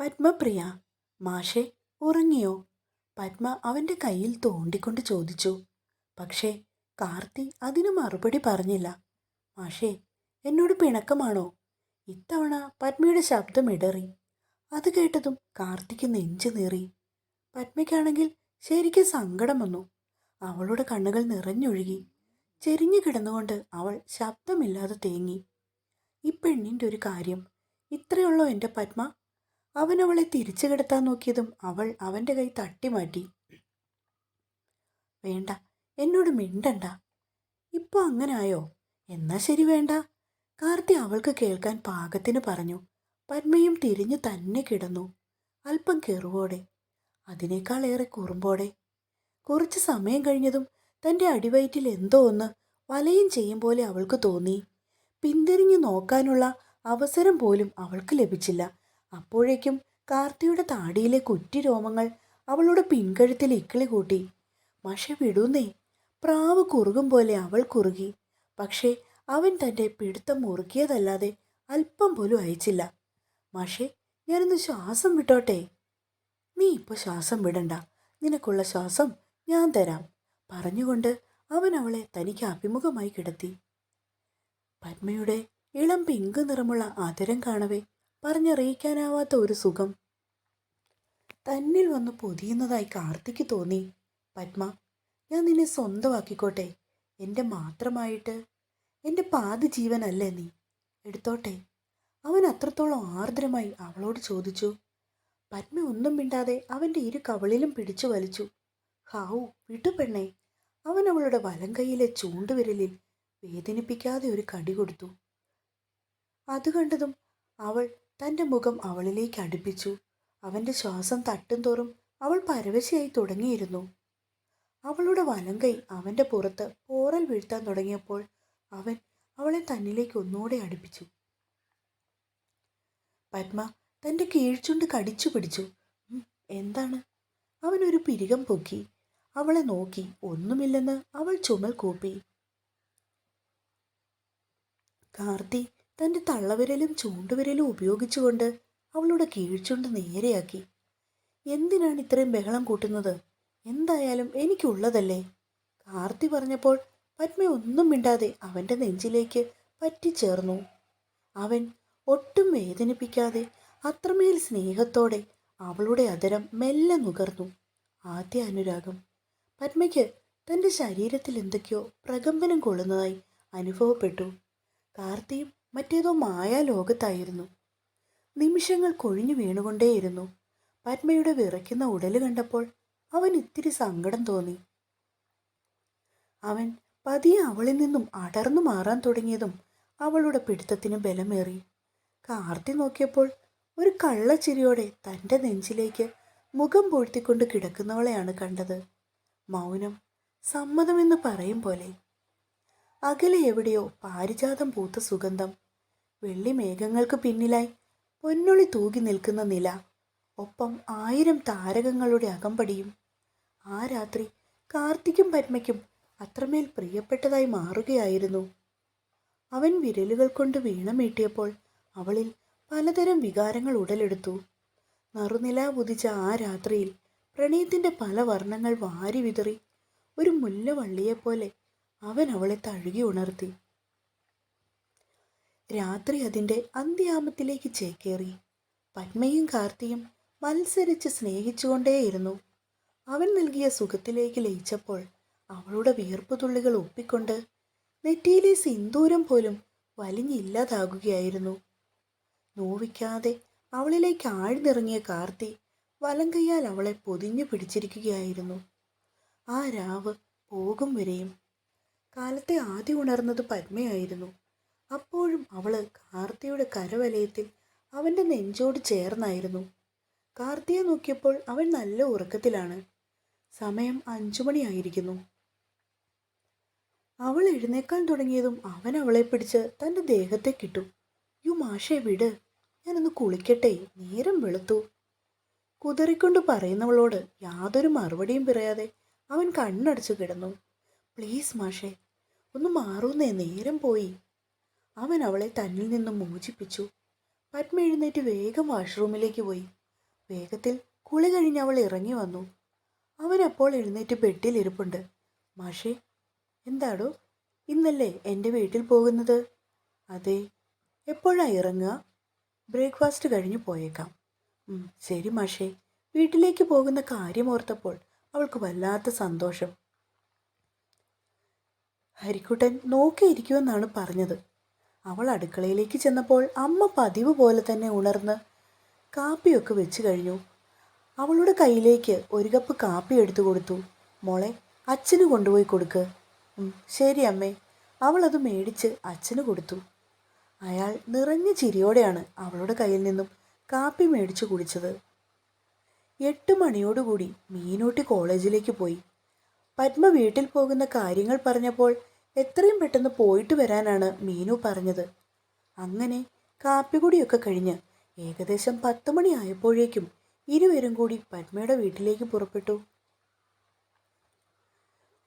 പത്മപ്രിയ മാഷെ ഉറങ്ങിയോ? പത്മ അവന്റെ കയ്യിൽ തോണ്ടിക്കൊണ്ട് ചോദിച്ചു. പക്ഷേ കാർത്തി അതിനു മറുപടി പറഞ്ഞില്ല. മാഷേ എന്നോട് പിണക്കമാണോ? ഇത്തവണ പത്മയുടെ ശബ്ദം ഇടറി. അത് കേട്ടതും കാർത്തിക്ക് നെഞ്ചു നീറി. പത്മയ്ക്കാണെങ്കിൽ ശരിക്കും സങ്കടം വന്നു. അവളുടെ കണ്ണുകൾ നിറഞ്ഞൊഴുകി. ചെരിഞ്ഞു കിടന്നുകൊണ്ട് അവൾ ശബ്ദമില്ലാതെ തേങ്ങി. ഈ പെണ്ണിന്റെ ഒരു കാര്യം. ഇത്രയുള്ളോ എന്റെ പത്മ? അവൻ അവളെ തിരിച്ചു കിടത്താൻ നോക്കിയതും അവൾ അവന്റെ കൈ തട്ടി മാറ്റി. വേണ്ട എന്നോട് മിണ്ടണ്ട. ഇപ്പോൾ അങ്ങനായോ എന്നാ ശരി വേണ്ട. കാർത്തി അവൾക്ക് കേൾക്കാൻ പാകത്തിന് പറഞ്ഞു. പന്മയും തിരിഞ്ഞു തന്നെ കിടന്നു. അല്പം കെറുവോടെ. അതിനേക്കാളേറെ കുറുമ്പോടെ. കുറച്ച് സമയം കഴിഞ്ഞതും തന്റെ അടിവയറ്റിൽ എന്തോ ഒന്ന് വലയും ചെയ്യും പോലെ അവൾക്ക് തോന്നി. പിന്തിരിഞ്ഞു നോക്കാനുള്ള അവസരം പോലും അവൾക്ക് ലഭിച്ചില്ല. അപ്പോഴേക്കും കാർത്തിയുടെ താടിയിലെ കുറ്റി രോമങ്ങൾ അവളുടെ പിൻകഴുത്തിൽ ഇക്കിളി കൂട്ടി. മഷ വിടുന്നേ. പ്രാവ് കുറുകും പോലെ അവൾ കുറുകി. പക്ഷേ അവൻ തന്റെ പിടുത്തം മുറുക്കിയതല്ലാതെ അല്പം പോലും അയച്ചില്ല. മഷേ ഞാനൊന്ന് ശ്വാസം വിട്ടോട്ടെ. നീ ഇപ്പോൾ ശ്വാസം വിടണ്ട. നിനക്കുള്ള ശ്വാസം ഞാൻ തരാം. പറഞ്ഞുകൊണ്ട് അവൻ അവളെ തനിക്ക് അഭിമുഖമായി കിടത്തി. പത്മയുടെ ഇളം പിങ്ക് നിറമുള്ള ആദരം കാണവേ പറഞ്ഞറിയിക്കാനാവാത്ത ഒരു സുഖം. തന്നിൽ വന്ന് പൊതിയുന്നതായി കാർത്തിക്ക് തോന്നി. പത്മ ഞാൻ നിന്നെ സ്വന്തമാക്കിക്കോട്ടെ. എന്റെ മാത്രമായിട്ട്. എന്റെ പാതി ജീവനല്ലേ നീ? എടുത്തോട്ടെ. അവൻ അത്രത്തോളം ആർദ്രമായി അവളോട് ചോദിച്ചു. പത്മ ഒന്നും മിണ്ടാതെ അവന്റെ ഇരു കവളിലും പിടിച്ചു വലിച്ചു. ഹാവു വിട്ടു പെണ്ണേ. അവൻ അവളുടെ വലം കൈയിലെ ചൂണ്ടുവിരലിൽ വേദനിപ്പിക്കാതെ ഒരു കടി കൊടുത്തു. അത് കണ്ടതും അവൾ തന്റെ മുഖം അവളിലേക്ക് അടുപ്പിച്ചു. അവന്റെ ശ്വാസം തട്ടും തോറും അവൾ പരവശയായി തുടങ്ങിയിരുന്നു. അവളുടെ വലം കൈ അവന്റെ പുറത്ത് പോറൽ വീഴ്ത്താൻ തുടങ്ങിയപ്പോൾ അവൻ അവളെ തന്നിലേക്ക് ഒന്നുകൂടെ അടുപ്പിച്ചു. പത്മ തന്റെ കീഴ്ചുണ്ട് കടിച്ചു പിടിച്ചു. "ഉം, എന്താണ്? അവനൊരു പിരികം പൊക്കി അവളെ നോക്കി. ഒന്നുമില്ലെന്ന് അവൾ ചുമൽ കൂപ്പി. കാർത്തി തന്റെ തള്ളവിരലും ചൂണ്ടുവിരലും ഉപയോഗിച്ചുകൊണ്ട് അവളുടെ കീഴ്ചുണ്ട് നേരെയാക്കി. എന്തിനാണ് ഇത്രയും ബഹളം കൂട്ടുന്നത്? എന്തായാലും എനിക്കുള്ളതല്ലേ? കാർത്തി പറഞ്ഞപ്പോൾ പത്മ ഒന്നും മിണ്ടാതെ അവന്റെ നെഞ്ചിലേക്ക് പറ്റിച്ചേർന്നു. അവൻ ഒട്ടും വേദനിപ്പിക്കാതെ അത്രമേൽ സ്നേഹത്തോടെ അവളുടെ അതരം മെല്ലെ നുകർന്നു. ആദ്യ അനുരാഗം. പത്മയ്ക്ക് തന്റെ ശരീരത്തിൽ എന്തൊക്കെയോ പ്രകമ്പനം കൊള്ളുന്നതായി അനുഭവപ്പെട്ടു. കാർത്തിയും മറ്റേതോ മായാലോകത്തായിരുന്നു. നിമിഷങ്ങൾ കൊഴിഞ്ഞു വീണുകൊണ്ടേയിരുന്നു. പത്മയുടെ വിറയ്ക്കുന്ന ഉടൽ കണ്ടപ്പോൾ അവൻ ഇത്തിരി സങ്കടം തോന്നി. അവൻ പതിയെ അവളിൽ നിന്നും അടർന്നു മാറാൻ തുടങ്ങിയതും അവളുടെ പിടുത്തത്തിന് ബലമേറി. കാർത്തി നോക്കിയപ്പോൾ ഒരു കള്ളച്ചിരിയോടെ തന്റെ നെഞ്ചിലേക്ക് മുഖം പൂഴ്ത്തിക്കൊണ്ട് കിടക്കുന്നവളെയാണ് കണ്ടത്. മൗനം സമ്മതമെന്ന് പറയും പോലെ. അകലെ എവിടെയോ പാരിജാതം പൂത്ത സുഗന്ധം വെള്ളി മേഘങ്ങൾക്ക് പിന്നിലായി പൊന്നൊളി തൂകി നിൽക്കുന്ന നില. ഒപ്പം ആയിരം താരകങ്ങളുടെ അകമ്പടിയും. ആ രാത്രി കാർത്തിക്കും പത്മയ്ക്കും അത്രമേൽ പ്രിയപ്പെട്ടതായി മാറുകയായിരുന്നു. അവൻ വിരലുകൾ കൊണ്ട് വീണമീട്ടിയപ്പോൾ അവളിൽ പലതരം വികാരങ്ങൾ ഉടലെടുത്തു. നറുനില ഉദിച്ച ആ രാത്രിയിൽ പ്രണയത്തിന്റെ പല വർണങ്ങൾ വാരി വിതറി ഒരു മുല്ലവള്ളിയെപ്പോലെ അവൻ അവളെ തഴുകി ഉണർത്തി. രാത്രി അതിന്റെ അന്ത്യാമത്തിലേക്ക് ചേക്കേറി. പത്മയും കാർത്തിയും മത്സരിച്ച് സ്നേഹിച്ചുകൊണ്ടേയിരുന്നു. അവൻ നൽകിയ സുഖത്തിലേക്ക് ലയിച്ചപ്പോൾ അവളുടെ വിയർപ്പുതുള്ളികൾ ഒപ്പിക്കൊണ്ട് നെറ്റിയിലെ സിന്ദൂരം പോലും വലിഞ്ഞില്ലാതാകുകയായിരുന്നു. നോവിക്കാതെ അവളിലേക്ക് ആഴ്ന്നിറങ്ങിയ കാർത്തി വലം കൈയാൽ അവളെ പൊതിഞ്ഞു പിടിച്ചിരിക്കുകയായിരുന്നു. ആ രാവ് പോകും വരെയും. കാലത്തെ ആദ്യം ഉണർന്നത് പത്മയായിരുന്നു. അപ്പോഴും അവൾ കാർത്തിയുടെ കരവലയത്തിൽ അവന്റെ നെഞ്ചോട് ചേർന്നായിരുന്നു. കാർത്തിയെ നോക്കിയപ്പോൾ അവൻ നല്ല ഉറക്കത്തിലാണ്. സമയം അഞ്ചുമണിയായിരിക്കുന്നു അവൾ എഴുന്നേക്കാൻ തുടങ്ങിയതും അവൻ അവളെ പിടിച്ച് തന്റെ ദേഹത്തെ കിട്ടു. യു മാഷെ വിട്. ഞാനൊന്ന് കുളിക്കട്ടെ. നേരം വെളുത്തു കുതറിക്കൊണ്ട് പറയുന്നവളോട് യാതൊരു മറുപടിയും പറയാതെ അവൻ കണ്ണടച്ചു കിടന്നു. പ്ലീസ് മാഷെ ഒന്ന് മാറൂന്നേ. നേരം പോയി. അവൻ അവളെ തന്നിൽ നിന്നും മോചിപ്പിച്ചു. പത്മ എഴുന്നേറ്റ് വേഗം വാഷ്റൂമിലേക്ക് പോയി. വേഗത്തിൽ കുളി കഴിഞ്ഞ് അവൾ ഇറങ്ങി വന്നു. അവൻ അപ്പോൾ എഴുന്നേറ്റ് ബെഡിലിരിപ്പുണ്ട് മാഷേ എന്താടോ? ഇന്നല്ലേ എന്റെ വീട്ടിൽ പോകുന്നത്? അതെ എപ്പോഴാ ഇറങ്ങുക? ബ്രേക്ക്ഫാസ്റ്റ് കഴിഞ്ഞു പോയേക്കാം. ശരി മാഷേ. വീട്ടിലേക്ക് പോകുന്ന കാര്യം ഓർത്തപ്പോൾ അവൾക്ക് വല്ലാത്ത സന്തോഷം. ഹരിക്കുട്ടൻ നോക്കിയിരിക്കുമെന്നാണ് പറഞ്ഞത്. അവൾ അടുക്കളയിലേക്ക് ചെന്നപ്പോൾ അമ്മ പതിവ് പോലെ തന്നെ ഉണർന്ന് കാപ്പിയൊക്കെ വെച്ച് കഴിഞ്ഞു. അവളുടെ കയ്യിലേക്ക് ഒരു കപ്പ് കാപ്പി എടുത്തു കൊടുത്തു. മോളെ അച്ഛന് കൊണ്ടുപോയി കൊടുക്ക്. ശരി അമ്മേ. അവൾ അത് മേടിച്ച് അച്ഛന് കൊടുത്തു. അയാൾ നിറഞ്ഞ ചിരിയോടെയാണ് അവളുടെ കയ്യിൽ നിന്നും കാപ്പി മേടിച്ചു കുടിച്ചത്. എട്ട് മണിയോടുകൂടി മീനൂട്ടി കോളേജിലേക്ക് പോയി. പത്മ വീട്ടിൽ പോകുന്ന കാര്യങ്ങൾ പറഞ്ഞപ്പോൾ എത്രയും പെട്ടെന്ന് പോയിട്ട് വരാനാണ് മീനു പറഞ്ഞത്. അങ്ങനെ കാപ്പികുടിയൊക്കെ കഴിഞ്ഞ് ഏകദേശം പത്ത് മണി ആയപ്പോഴേക്കും ഇരുവരും കൂടി പത്മയുടെ വീട്ടിലേക്ക് പുറപ്പെട്ടു.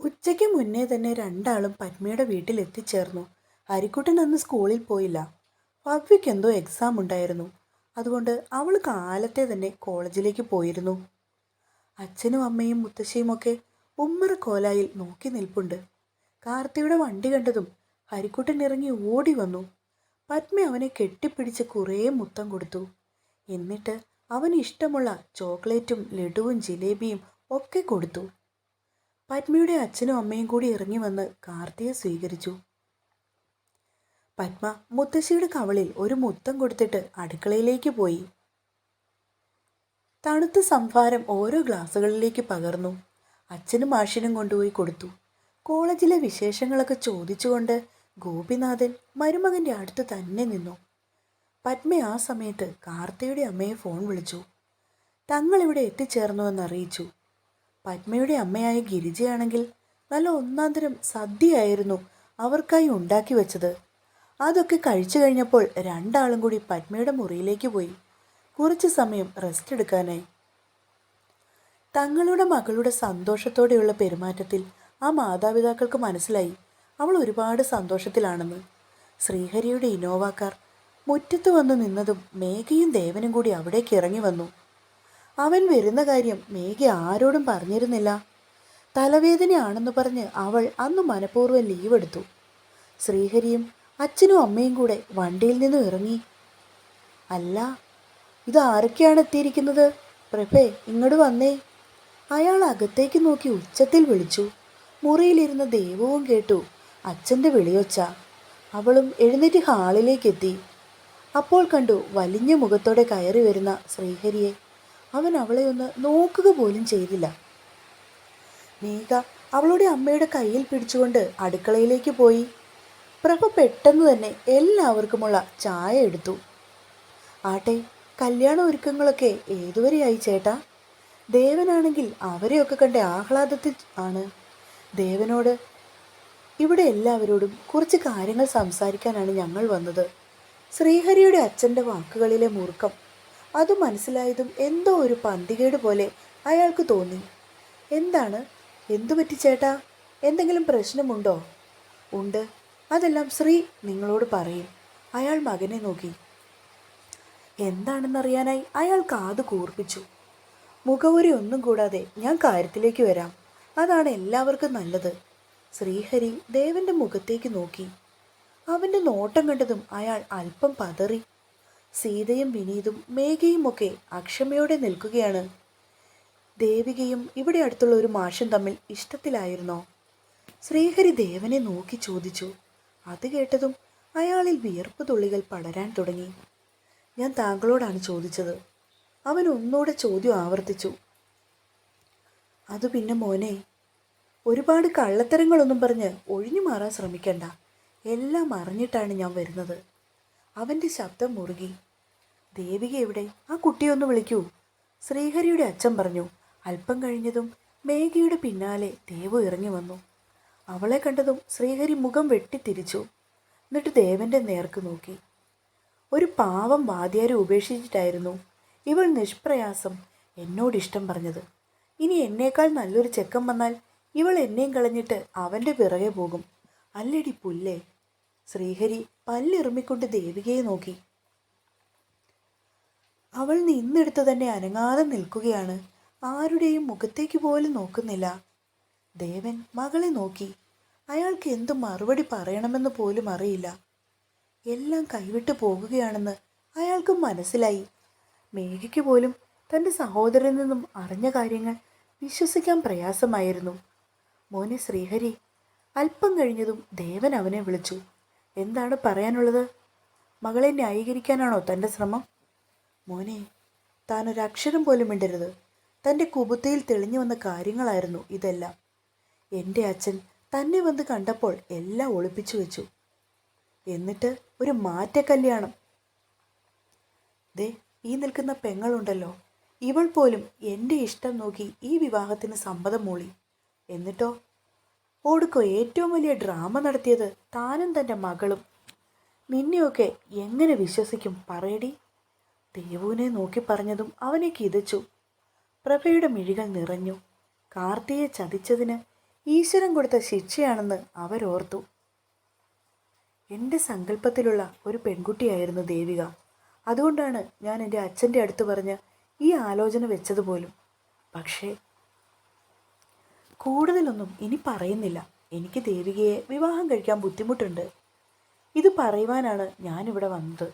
ഉച്ചയ്ക്ക് മുന്നേ തന്നെ രണ്ടാളും പത്മയുടെ വീട്ടിൽ എത്തിച്ചേർന്നു. ഹരിക്കുട്ടൻ അന്ന് സ്കൂളിൽ പോയില്ല. ഭവ്യയ്ക്ക് എന്തോ എക്സാം ഉണ്ടായിരുന്നു. അതുകൊണ്ട് അവൾ കാലത്തെ തന്നെ കോളേജിലേക്ക് പോയിരുന്നു. അച്ഛനും അമ്മയും മുത്തശ്ശിയും ഒക്കെ കോലായിൽ നോക്കി നിൽപ്പുണ്ട്. കാർത്തിയുടെ വണ്ടി കണ്ടതും ഹരിക്കുട്ടൻ ഇറങ്ങി ഓടി വന്നു. പത്മ അവനെ കെട്ടിപ്പിടിച്ച് കുറേ മുത്തം കൊടുത്തു. എന്നിട്ട് അവന് ഇഷ്ടമുള്ള ചോക്ലേറ്റും ലഡുവും ജിലേബിയും ഒക്കെ കൊടുത്തു. പത്മയുടെ അച്ഛനും അമ്മയും കൂടി ഇറങ്ങി വന്ന് കാർത്തിയെ സ്വീകരിച്ചു. പത്മ മുത്തശ്ശിയുടെ കവളിൽ ഒരു മുത്തം കൊടുത്തിട്ട് അടുക്കളയിലേക്ക് പോയി. തണുത്ത സംഭാരം ഓരോ ഗ്ലാസുകളിലേക്ക് പകർന്നു. അച്ഛനും മാഷിനും കൊണ്ടുപോയി കൊടുത്തു. കോളേജിലെ വിശേഷങ്ങളൊക്കെ ചോദിച്ചുകൊണ്ട് ഗോപിനാഥൻ മരുമകന്റെ അടുത്ത് തന്നെ നിന്നു. പത്മ ആ സമയത്ത് കാർത്തയുടെ അമ്മയെ ഫോൺ വിളിച്ചു. തങ്ങളിവിടെ എത്തിച്ചേർന്നുവെന്ന് അറിയിച്ചു. പത്മയുടെ അമ്മയായ ഗിരിജയാണെങ്കിൽ നല്ല ഒന്നാന്തരം സദ്യയായിരുന്നു അവർക്കായി ഉണ്ടാക്കി വെച്ചത്. അതൊക്കെ കഴിച്ചു കഴിഞ്ഞപ്പോൾ രണ്ടാളും കൂടി പത്മയുടെ മുറിയിലേക്ക് പോയി. കുറച്ച് സമയം റെസ്റ്റ് എടുക്കാനായി. തങ്ങളുടെ മകളുടെ സന്തോഷത്തോടെയുള്ള പെരുമാറ്റത്തിൽ ആ മാതാപിതാക്കൾക്ക് മനസ്സിലായി. അവൾ ഒരുപാട് സന്തോഷത്തിലാണെന്ന്. ശ്രീഹരിയുടെ ഇനോവാക്കാർ കാർ മുറ്റത്ത് വന്നു നിന്നതും മേഘയും ദേവനും കൂടി അവിടേക്ക് ഇറങ്ങി വന്നു. അവൻ വരുന്ന കാര്യം മേഘ ആരോടും പറഞ്ഞിരുന്നില്ല. തലവേദനയാണെന്ന് പറഞ്ഞ് അവൾ അന്ന് മനഃപൂർവം ലീവ് എടുത്തു ശ്രീഹരിയും അച്ഛനും അമ്മയും കൂടെ വണ്ടിയിൽ നിന്നും ഇറങ്ങി. അല്ല ഇത് ആരൊക്കെയാണ് എത്തിയിരിക്കുന്നത്? പ്രഭേ ഇങ്ങോട്ട് വന്നേ. അയാൾ അകത്തേക്ക് നോക്കി ഉച്ചത്തിൽ വിളിച്ചു. മുറിയിലിരുന്ന ദൈവവും കേട്ടു അച്ഛന്റെ വിളിയൊച്ച. അവളും എഴുന്നേറ്റ് ഹാളിലേക്കെത്തി. അപ്പോൾ കണ്ടു വലിഞ്ഞ മുഖത്തോടെ കയറി വരുന്ന ശ്രീഹരിയെ. അവൻ അവളെ ഒന്ന് നോക്കുക പോലും ചെയ്തില്ല. മേഘ അവളുടെ അമ്മയുടെ കയ്യിൽ പിടിച്ചുകൊണ്ട് അടുക്കളയിലേക്ക് പോയി. പ്രഭ പെട്ടെന്ന് തന്നെ എല്ലാവർക്കുമുള്ള ചായ എടുത്തു. ആട്ടെ കല്യാണ ഒരുക്കങ്ങളൊക്കെ ഏതുവരെയായി ചേട്ടാ? ദേവനാണെങ്കിൽ അവരെയൊക്കെ കണ്ട ആഹ്ലാദത്തിൽ ആണ്. ദേവനോട് ഇവിടെ എല്ലാവരോടും കുറച്ച് കാര്യങ്ങൾ സംസാരിക്കാനാണ് ഞങ്ങൾ വന്നത്. ശ്രീഹരിയുടെ അച്ഛന്റെ വാക്കുകളിലെ മുറുക്കം അത് മനസ്സിലായതും എന്തോ ഒരു പന്തികേട് പോലെ അയാൾക്ക് തോന്നി. എന്താണ്? എന്തു പറ്റി ചേട്ടാ? എന്തെങ്കിലും പ്രശ്നമുണ്ടോ? ഉണ്ട്. അതെല്ലാം ശ്രീ നിങ്ങളോട് പറയും. അയാൾ മകനെ നോക്കി. എന്താണെന്നറിയാനായി അയാൾ കാത് കൂർപ്പിച്ചു. മുഖവുരി ഒന്നും കൂടാതെ ഞാൻ കാര്യത്തിലേക്ക് വരാം. അതാണ് എല്ലാവർക്കും നല്ലത്. ശ്രീഹരി ദേവന്റെ മുഖത്തേക്ക് നോക്കി. അവന്റെ നോട്ടം കണ്ടതും അയാൾ അല്പം പതറി. സീതയും വിനീതും മേഘയും ഒക്കെ അക്ഷമയോടെ നിൽക്കുകയാണ്. ദേവികയും ഇവിടെ അടുത്തുള്ള ഒരു മാഷും തമ്മിൽ ഇഷ്ടത്തിലായിരുന്നോ? ശ്രീഹരി ദേവനെ നോക്കി ചോദിച്ചു. അത് കേട്ടതും അയാളിൽ വിയർപ്പ് തുള്ളികൾ പടരാൻ തുടങ്ങി. ഞാൻ താങ്കളോടാണ് ചോദിച്ചത്. അവൻ ഒന്നുകൂടെ ചോദ്യം ആവർത്തിച്ചു. അത് പിന്നെ മോനെ ഒരുപാട് കള്ളത്തരങ്ങളൊന്നും പറഞ്ഞ് ഒഴിഞ്ഞു മാറാൻ ശ്രമിക്കണ്ട. എല്ലാം അറിഞ്ഞിട്ടാണ് ഞാൻ വരുന്നത്. അവന്റെ ശബ്ദം മുറുകി. ദേവിക എവിടെ? ആ കുട്ടിയൊന്ന് വിളിക്കൂ. ശ്രീഹരിയുടെ അച്ഛൻ പറഞ്ഞു. അല്പം കഴിഞ്ഞതും മേഘയുടെ പിന്നാലെ ദേവു ഇറങ്ങി വന്നു. അവളെ കണ്ടതും ശ്രീഹരി മുഖം വെട്ടിത്തിരിച്ചു. എന്നിട്ട് ദേവന്റെ നേർക്ക് നോക്കി. ഒരു പാവം വാദ്യാരെ ഉപേക്ഷിച്ചിട്ടായിരുന്നു ഇവൾ നിഷ്പ്രയാസം എന്നോട് ഇഷ്ടം പറഞ്ഞത്. ഇനി എന്നേക്കാൾ നല്ലൊരു ചെക്കൻ വന്നാൽ ഇവൾ എന്നെയും കളഞ്ഞിട്ട് അവന്റെ പിറകെ പോകും. അല്ലടി പുല്ലേ? ശ്രീഹരി പല്ലിറുമ്മിക്കൊണ്ട് ദേവികയെ നോക്കി. അവൾ നിന്നെടുത്ത് തന്നെ അനങ്ങാതെ നിൽക്കുകയാണ്. ആരുടെയും മുഖത്തേക്ക് പോലും നോക്കുന്നില്ല. ദേവൻ മകളെ നോക്കി. അയാൾക്ക് എന്തു മറുപടി പറയണമെന്ന് പോലും അറിയില്ല. എല്ലാം കൈവിട്ട് പോകുകയാണെന്ന് അയാൾക്കും മനസ്സിലായി. മേഘയ്ക്ക് പോലും തന്റെ സഹോദരിൽ നിന്നും അറിഞ്ഞ കാര്യങ്ങൾ വിശ്വസിക്കാൻ പ്രയാസമായിരുന്നു. മോനെ ശ്രീഹരി അല്പം കഴിഞ്ഞതും ദേവൻ അവനെ വിളിച്ചു. എന്താണ് പറയാനുള്ളത്? മകളെ ന്യായീകരിക്കാനാണോ തന്റെ ശ്രമം? മോനെ താൻ ഒരു അക്ഷരം പോലും മിണ്ടരുത്. തന്റെ കുബുത്തയിൽ തെളിഞ്ഞു വന്ന കാര്യങ്ങളായിരുന്നു ഇതെല്ലാം. എന്റെ അച്ഛൻ തന്നെ വന്ന് കണ്ടപ്പോൾ എല്ലാം ഒളിപ്പിച്ചു വെച്ചു. എന്നിട്ട് ഒരു മാറ്റ കല്യാണം. ദേ ഈ നിൽക്കുന്ന പെങ്ങളുണ്ടല്ലോ. ഇവൾ പോലും എന്റെ ഇഷ്ടം നോക്കി ഈ വിവാഹത്തിന് സമ്മതം മൂളി. എന്നിട്ടോ? ഓടുക്കോ ഏറ്റവും വലിയ ഡ്രാമ നടത്തിയത് താനും തന്റെ മകളും. നിന്നെയൊക്കെ എങ്ങനെ വിശ്വസിക്കും പറയടി. ദേവുവിനെ നോക്കി പറഞ്ഞതും അവനെ കിതച്ചു. പ്രഭയുടെ മിഴികൾ നിറഞ്ഞു. കാർത്തിയെ ചതിച്ചതിന് ഈശ്വരൻ കൊടുത്ത ശിക്ഷയാണെന്ന് അവരോർത്തു. എന്റെ സങ്കല്പത്തിലുള്ള ഒരു പെൺകുട്ടിയായിരുന്നു ദേവിക. അതുകൊണ്ടാണ് ഞാൻ എന്റെ അച്ഛന്റെ അടുത്ത് പറഞ്ഞ് ഈ ആലോചന വെച്ചതുപോലും പക്ഷേ കൂടുതലൊന്നും ഇനി പറയുന്നില്ല. എനിക്ക് ദേവികയെ വിവാഹം കഴിക്കാൻ ബുദ്ധിമുട്ടുണ്ട്. ഇത് പറയുവാനാണ് ഞാനിവിടെ വന്നത്.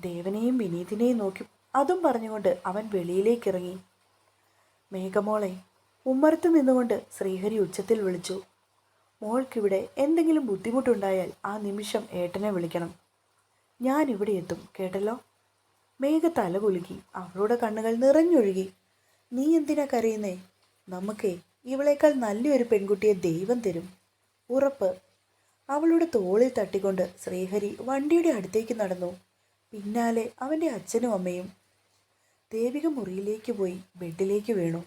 ദേവനെയും വിനീതിനെയും നോക്കി അതും പറഞ്ഞുകൊണ്ട് അവൻ വെളിയിലേക്ക് ഇറങ്ങി മേഘമോളെ ഉമ്മറത്ത് നിന്നുകൊണ്ട് ശ്രീഹരി ഉച്ചത്തിൽ വിളിച്ചു. മോൾക്കിവിടെ എന്തെങ്കിലും ബുദ്ധിമുട്ടുണ്ടായാൽ ആ നിമിഷം ഏട്ടനെ വിളിക്കണം. ഞാനിവിടെ എത്തും കേട്ടല്ലോ? മേഘ തല കുലുക്കി അവളുടെ കണ്ണുകൾ നിറഞ്ഞൊഴുകി. നീ എന്തിനാ കരയുന്നേ? നമുക്കേ ഇവളേക്കാൾ നല്ലൊരു പെൺകുട്ടിയെ ദൈവം തരും. ഉറപ്പ്. അവളുടെ തോളിൽ തട്ടിക്കൊണ്ട് ശ്രീഹരി വണ്ടിയുടെ അടുത്തേക്ക് നടന്നു. പിന്നാലെ അവന്റെ അച്ഛനും അമ്മയും ദേവിക മുറിയിലേക്ക് പോയി ബെഡിലേക്ക് വീണു.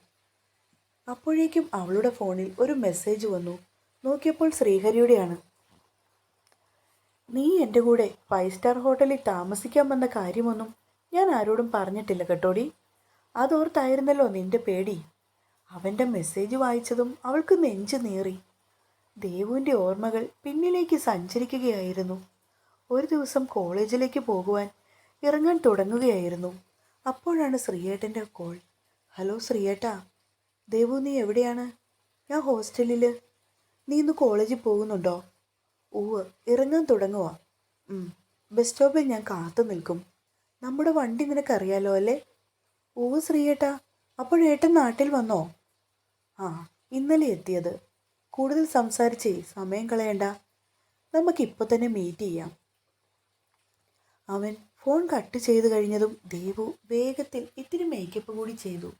അപ്പോഴേക്കും അവളുടെ ഫോണിൽ ഒരു മെസ്സേജ് വന്നു. നോക്കിയപ്പോൾ ശ്രീഹരിയുടെയാണ്. നീ എന്റെ കൂടെ ഫൈവ് സ്റ്റാർ ഹോട്ടലിൽ താമസിക്കാൻ വന്ന കാര്യമൊന്നും ഞാൻ ആരോടും പറഞ്ഞിട്ടില്ല കേട്ടോടി. അതോർത്തായിരുന്നല്ലോ നിന്റെ പേടി. അവന്റെ മെസ്സേജ് വായിച്ചതും അവൾക്ക് നെഞ്ചു നീറി. ദേവുവിന്റെ ഓർമ്മകൾ പിന്നിലേക്ക് സഞ്ചരിക്കുകയായിരുന്നു. ഒരു ദിവസം കോളേജിലേക്ക് പോകുവാൻ ഇറങ്ങാൻ തുടങ്ങുകയായിരുന്നു. അപ്പോഴാണ് ശ്രീയേട്ടന്റെ കോൾ ഹലോ ശ്രീയേട്ടാ ദേവു നീ എവിടെയാണ്? ഞാൻ ഹോസ്റ്റലിൽ നീ ഇന്ന് കോളേജിൽ പോകുന്നുണ്ടോ? ഓ ഇറങ്ങാൻ തുടങ്ങുക ബസ് സ്റ്റോപ്പിൽ ഞാൻ കാത്തു നിൽക്കും. നമ്മുടെ വണ്ടി നിനക്കറിയാലോ അല്ലേ? ഓ ശ്രീയേട്ടാ അപ്പോഴേട്ടൻ നാട്ടിൽ വന്നോ? ആ ഇന്നലെ എത്തിയത്. കൂടുതൽ സംസാരിച്ചേ സമയം കളയണ്ട. നമുക്കിപ്പോൾ തന്നെ മീറ്റ് ചെയ്യാം. അവൻ ഫോൺ കട്ട് ചെയ്ത് കഴിഞ്ഞതും ദേവു വേഗത്തിൽ ഇത്തിരി മേക്കപ്പ് കൂടി ചെയ്തു.